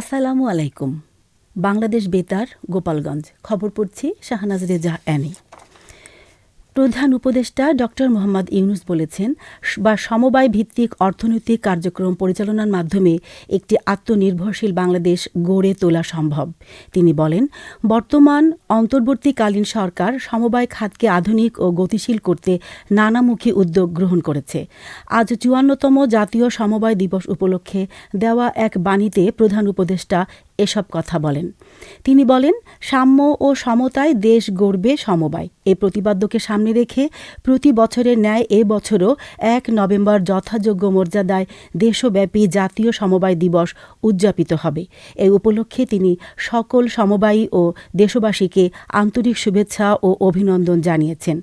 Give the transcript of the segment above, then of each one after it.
আসসালামু আলাইকুম। বাংলাদেশ বেতার গোপালগঞ্জ। খবর পড়ছি শাহনাজ রেজা অ্যানি। প্রধান উপদেষ্টা ডক্টর মোহাম্মদ ইউনুস বলেছেন বা সমবায় ভিত্তিক অর্থনৈতিক কার্যক্রম পরিচালনার মাধ্যমে একটি আত্মনির্ভরশীল বাংলাদেশ গড়ে তোলা সম্ভব। তিনি বলেন, বর্তমান অন্তর্বর্তীকালীন সরকার সমবায় খাতকে আধুনিক ও গতিশীল করতে নানামুখী উদ্যোগ গ্রহণ করেছে। আজ চুয়ান্নতম জাতীয় সমবায় দিবস উপলক্ষে দেওয়া এক বাণীতে প্রধান উপদেষ্টা এসব কথা বলেন। তিনি বলেন, সাম্য ও সমতায় দেশ গড়বে সমবায়। এ প্রতিপাদ্যকে সামনে রেখে প্রতি বছরের ন্যায় এ বছরও এক নভেম্বর যথাযোগ্য মর্যাদায় দেশব্যাপী জাতীয় সমবায় দিবস উদযাপিত হবে। এ উপলক্ষে তিনি সকল সমবায়ী ও দেশবাসীকে আন্তরিক শুভেচ্ছা ও অভিনন্দন জানিয়েছেন।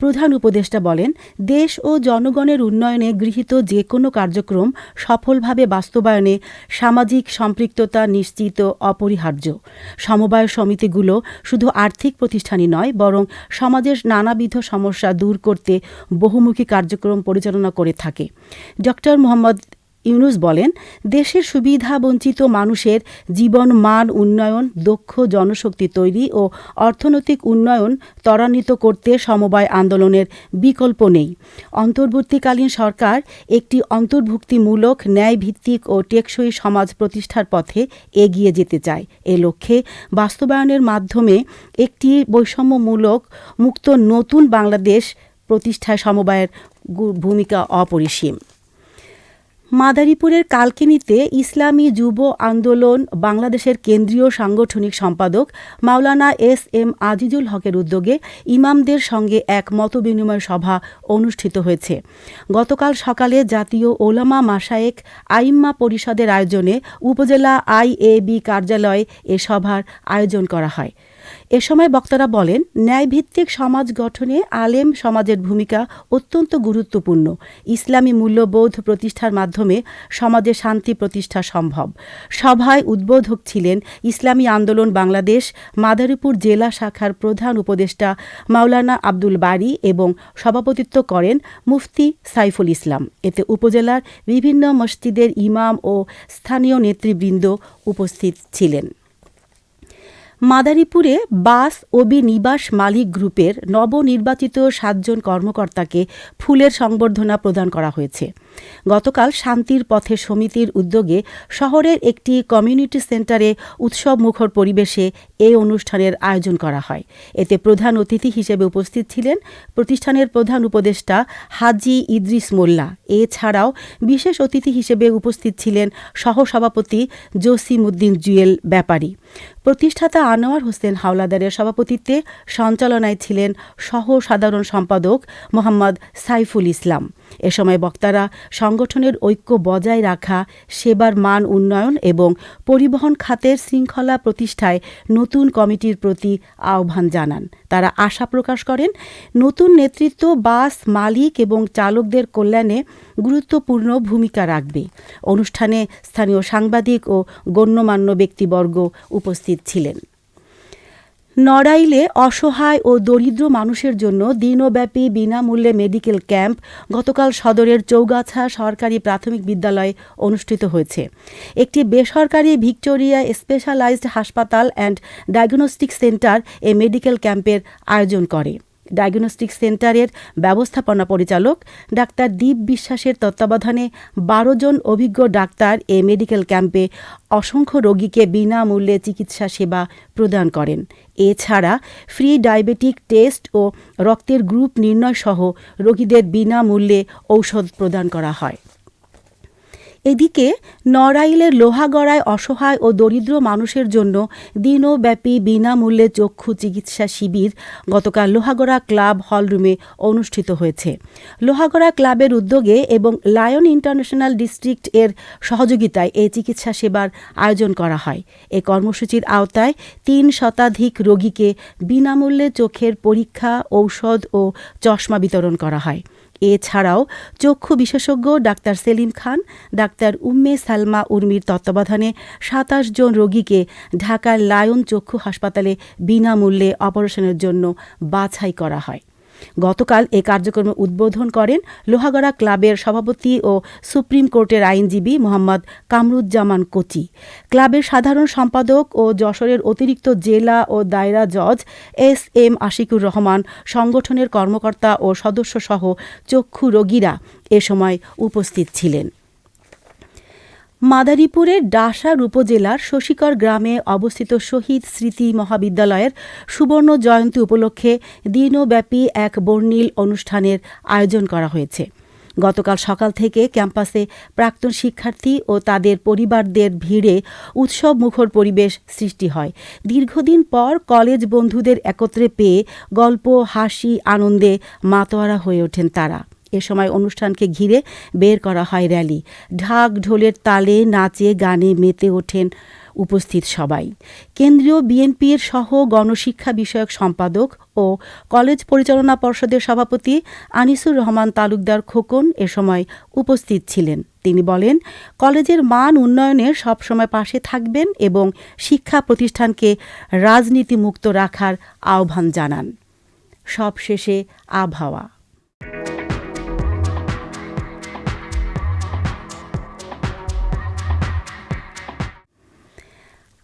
প্রধান উপদেষ্টা বলেন, দেশ ও জনগণের উন্নয়নে গৃহীত যে কোনো কার্যক্রম সফলভাবে বাস্তবায়নে সামাজিক সম্পৃক্ততা নিশ্চিত অপরিহার্য। সমবায় সমিতিগুলো শুধু আর্থিক প্রতিষ্ঠানই নয়, বরং সমাজের নানাবিধ সমস্যা দূর করতে বহুমুখী কার্যক্রম পরিচালনা করে থাকে। ড মোহাম্মদ ইউনুস বলেন, দেশের সুবিধা বঞ্চিত মানুষের জীবন মান উন্নয়ন, দক্ষ জনশক্তি তৈরি ও অর্থনৈতিক উন্নয়ন ত্বরান্বিত করতে সমবায় আন্দোলনের বিকল্প নেই। অন্তর্বর্তীকালীন সরকার একটি অন্তর্ভুক্তিমূলক, ন্যায়ভিত্তিক ও টেকসই সমাজ প্রতিষ্ঠার পথে এগিয়ে যেতে চায়। এ লক্ষ্যে বাস্তবায়নের মাধ্যমে একটি বৈষম্যমূলক, মুক্ত নতুন বাংলাদেশ প্রতিষ্ঠায় সমবায়ের ভূমিকা অপরিসীম। মাদারীপুরের কালকিনিতে ইসলামী যুব আন্দোলন বাংলাদেশের কেন্দ্রীয় সাংগঠনিক সম্পাদক মাওলানা এস এম আজিজুল হকের উদ্যোগে ইমামদের সঙ্গে এক মতবিনিময় সভা অনুষ্ঠিত হয়েছে। গতকাল সকালে জাতীয় ওলামা মাসায়েক আইম্মা পরিষদের আয়োজনে উপজেলা আইএবি কার্যালয়ে এ সভার আয়োজন করা হয়। এ সময় বক্তারা বলেন, ন্যায়ভিত্তিক সমাজ গঠনে আলেম সমাজের ভূমিকা অত্যন্ত গুরুত্বপূর্ণ। ইসলামী মূল্যবোধ প্রতিষ্ঠার মাধ্যমে সমাজে শান্তি প্রতিষ্ঠা সম্ভব। সভায় উদ্বোধক ছিলেন ইসলামী আন্দোলন বাংলাদেশ, মাদারীপুর জেলা শাখার প্রধান উপদেষ্টা মাওলানা আব্দুল বারি এবং সভাপতিত্ব করেন মুফতি সাইফুল ইসলাম। এতে উপজেলার বিভিন্ন মসজিদের ইমাম ও স্থানীয় নেতৃবৃন্দ উপস্থিত ছিলেন। মাদারীপুরে বাস ওবি নিবাস মালিক গ্রুপের নবনির্বাচিত সাতজন কর্মকর্তাকে ফুলের সংবর্ধনা প্রদান করা হয়েছে। গতকাল শান্তির পথে সমিতির উদ্যোগে শহরের একটি কমিউনিটি সেন্টারে উৎসব মুখর পরিবেশে এই অনুষ্ঠানের আয়োজন করা হয়। এতে প্রধান অতিথি হিসেবে উপস্থিত ছিলেন প্রতিষ্ঠানের প্রধান উপদেষ্টা হাজি ইদ্রিস মোল্লা। এছাড়াও বিশেষ অতিথি হিসেবে উপস্থিত ছিলেন সহসভাপতি জসিমউদ্দিন জুয়েল ব্যাপারী। প্রতিষ্ঠাতা আনোয়ার হোসেন হাওলাদারের সভাপতিত্বে সঞ্চালনায় ছিলেন সহ সাধারণ সম্পাদক মোহাম্মদ সাইফুল ইসলাম। এ সময় বক্তারা সংগঠনের ঐক্য বজায় রাখা, সেবার মান উন্নয়ন এবং পরিবহন খাতের শৃঙ্খলা প্রতিষ্ঠায় নতুন কমিটির প্রতি আহ্বান জানান। তারা আশা প্রকাশ করেন, নতুন নেতৃত্ব, বাস, মালিক এবং চালকদের কল্যাণে গুরুত্বপূর্ণ ভূমিকা রাখবে। অনুষ্ঠানে স্থানীয় সাংবাদিক ও গণ্যমান্য ব্যক্তিবর্গ উপস্থিত ছিলেন। নড়াইলে অসহায় ও দরিদ্র মানুষের জন্য দিনব্যাপী বিনামূল্যে মেডিকেল ক্যাম্প গতকাল সদরের চৌগাছা সরকারি প্রাথমিক বিদ্যালয়ে অনুষ্ঠিত হয়েছে। একটি বেসরকারি ভিক্টোরিয়া স্পেশালাইজড হাসপাতাল অ্যান্ড ডায়াগনস্টিক সেন্টার এ মেডিকেল ক্যাম্পের আয়োজন করে। ডায়াগনস্টিক সেন্টারের ব্যবস্থাপনা পরিচালক ডাক্তার দীপ বিশ্বাসের তত্ত্বাবধানে বারো জন অভিজ্ঞ ডাক্তার এ মেডিকেল ক্যাম্পে অসংখ্য রোগীকে বিনামূল্যে চিকিৎসা সেবা প্রদান করেন। এছাড়া ফ্রি ডায়াবেটিক টেস্ট ও রক্তের গ্রুপ নির্ণয় সহ রোগীদের বিনামূল্যে ঔষধ প্রদান করা হয়। এদিকে নড়াইলের লোহাগড়ায় অসহায় ও দরিদ্র মানুষের জন্য দিনব্যাপী বিনামূল্যে চক্ষু চিকিৎসা শিবির গতকাল লোহাগড়া ক্লাব হলরুমে অনুষ্ঠিত হয়েছে। লোহাগড়া ক্লাবের উদ্যোগে এবং লায়ন ইন্টারন্যাশনাল ডিস্ট্রিক্ট এর সহযোগিতায় এই চিকিৎসা সেবার আয়োজন করা হয়। এ কর্মসূচির আওতায় তিন শতাধিক রোগীকে বিনামূল্যে চোখের পরীক্ষা, ঔষধ ও চশমা বিতরণ করা হয়। এছাড়াও চক্ষু বিশেষজ্ঞ ডাক্তার সেলিম খান, ডাক্তার উম্মে সালমা উর্মির তত্ত্বাবধানে সাতাশ জন রোগীকে ঢাকার লায়ন চক্ষু হাসপাতালে বিনামূল্যে অপারেশনের জন্য বাছাই করা হয়। গতকাল এ কার্যক্রমে উদ্বোধন করেন লোহাগড়া ক্লাবের সভাপতি ও সুপ্রিম কোর্টের আইনজীবী মোহাম্মদ কামরুজ্জামান কোচি। ক্লাবের সাধারণ সম্পাদক ও যশোরের অতিরিক্ত জেলা ও দায়রা জজ এস এম আশিকুর রহমান, সংগঠনের কর্মকর্তা ও সদস্যসহ চক্ষু রোগীরা এ সময় উপস্থিত ছিলেন। মাদারীপুরের ডাসার উপজেলার শশীকর গ্রামে অবস্থিত শহীদ স্মৃতি মহাবিদ্যালয়ের সুবর্ণ জয়ন্তী উপলক্ষে দিনব্যাপী এক বর্ণিল অনুষ্ঠানের আয়োজন করা হয়েছে। গতকাল সকাল থেকে ক্যাম্পাসে প্রাক্তন শিক্ষার্থী ও তাদের পরিবারদের ভিড়ে উৎসব মুখর পরিবেশ সৃষ্টি হয়। দীর্ঘদিন পর কলেজ বন্ধুদের একত্রে পেয়ে গল্প, হাসি, আনন্দে মাতোয়ারা হয়ে ওঠেন তারা। এ সময় অনুষ্ঠানকে ঘিরে বের করা হয় র্যালি। ঢাক ঢোলের তালে নাচে, গানে মেতে ওঠেন উপস্থিত সবাই। কেন্দ্রীয় বিএনপির সহ গণশিক্ষা বিষয়ক সম্পাদক ও কলেজ পরিচালনা পর্ষদের সভাপতি আনিসুর রহমান তালুকদার খোকন এ সময় উপস্থিত ছিলেন। তিনি বলেন, কলেজের মান উন্নয়নে সবসময় পাশে থাকবেন এবং শিক্ষা প্রতিষ্ঠানকে রাজনীতিমুক্ত রাখার আহ্বান জানান। সবশেষে আবহাওয়া।